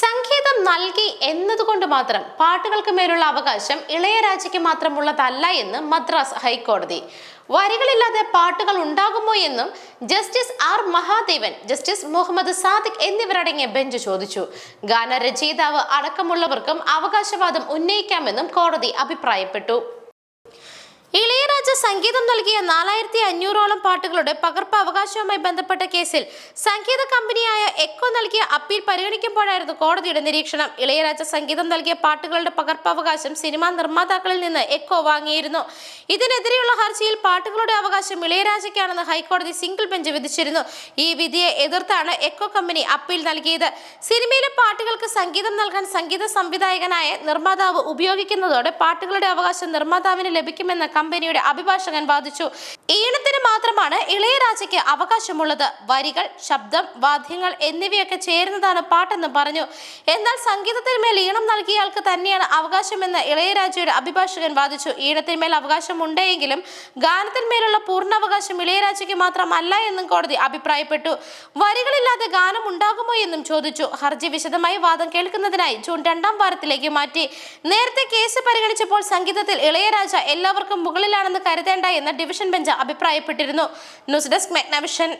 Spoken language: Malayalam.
സംഗീതം നൽകി എന്നതുകൊണ്ട് മാത്രം പാട്ടുകൾക്ക് മേലുള്ള അവകാശം ഇളയരാജയ്ക്ക് മാത്രമുള്ളതല്ല എന്ന് മദ്രാസ് ഹൈക്കോടതി. വരികളില്ലാതെ പാട്ടുകൾ ഉണ്ടാകുമോ എന്നും justice R Mahadevan justice Muhammad Sadiq എന്നിവരടങ്ങിയ ബെഞ്ച് ചോദിച്ചു. ഗാനരചയിതാവ് അടക്കമുള്ളവർക്കും അവകാശവാദം ഉന്നയിക്കാമെന്നും കോടതി അഭിപ്രായപ്പെട്ടു. സംഗീതം നൽകിയ നാലായിരത്തി അഞ്ഞൂറോളം പാട്ടുകളുടെ പകർപ്പ് അവകാശവുമായി ബന്ധപ്പെട്ട കേസിൽ സംഗീത കമ്പനിയായ എക്കോ നൽകിയ അപ്പീൽ പരിഗണിക്കുമ്പോഴായിരുന്നു കോടതിയുടെ നിരീക്ഷണം. ഇളയരാജ സംഗീതം നൽകിയ പാട്ടുകളുടെ പകർപ്പവകാശം സിനിമാ നിർമ്മാതാക്കളിൽ നിന്ന് എക്കോ വാങ്ങിയിരുന്നു. ഇതിനെതിരെയുള്ള ഹർജിയിൽ പാട്ടുകളുടെ അവകാശം ഇളയരാജയ്ക്കാണെന്ന് ഹൈക്കോടതി സിംഗിൾ ബെഞ്ച് വിധിച്ചിരുന്നു. ഈ വിധിയെ എതിർത്താണ് എക്കോ കമ്പനി അപ്പീൽ നൽകിയത്. സിനിമയിലെ പാട്ടുകൾക്ക് സംഗീതം നൽകാൻ സംഗീത സംവിധായകനായ നിർമ്മാതാവ് ഉപയോഗിക്കുന്നതോടെ പാട്ടുകളുടെ അവകാശം നിർമ്മാതാവിന് ലഭിക്കുമെന്ന കമ്പനിയുടെ അഭിഭാഷകൻ വാദിച്ചു. ഈണത്തിന് മാത്രമാണ് ഇളയരാജയ്ക്ക് അവകാശമുള്ളത്. വരികൾ ശബ്ദം വാദ്യങ്ങൾ എന്നിവയൊക്കെ ചേരുന്നതാണ് പാട്ടെന്ന് പറഞ്ഞു. എന്നാൽ സംഗീതത്തിന്മേൽ ഈണം നൽകിയയാൾക്ക് തന്നെയാണ് അവകാശമെന്ന് ഇളയരാജയുടെ അഭിഭാഷകൻ വാദിച്ചു. ഈണത്തിന്മേൽ അവകാശമുണ്ടെങ്കിലും ഗാനത്തിന്മേലുള്ള പൂർണാവകാശം ഇളയരാജയ്ക്ക് മാത്രമല്ല എന്നും കോടതി അഭിപ്രായപ്പെട്ടു. വരികളില്ലാതെ ഗാനം ഉണ്ടാകുമോ എന്നും ചോദിച്ചു. ഹർജി വിശദമായി വാദം കേൾക്കുന്നതിനായി ജൂൺ രണ്ടാം വാരത്തിലേക്ക് മാറ്റി. നേരത്തെ കേസ് പരിഗണിച്ചപ്പോൾ സംഗീതത്തിൽ ഇളയരാജ എല്ലാവർക്കും മുകളിലാണെന്ന് കരുതേണ്ട എന്ന് ഡിവിഷൻ ബെഞ്ച് അഭിപ്രായപ്പെട്ടിരുന്നു. News desk മെഗ്നവിഷൻ.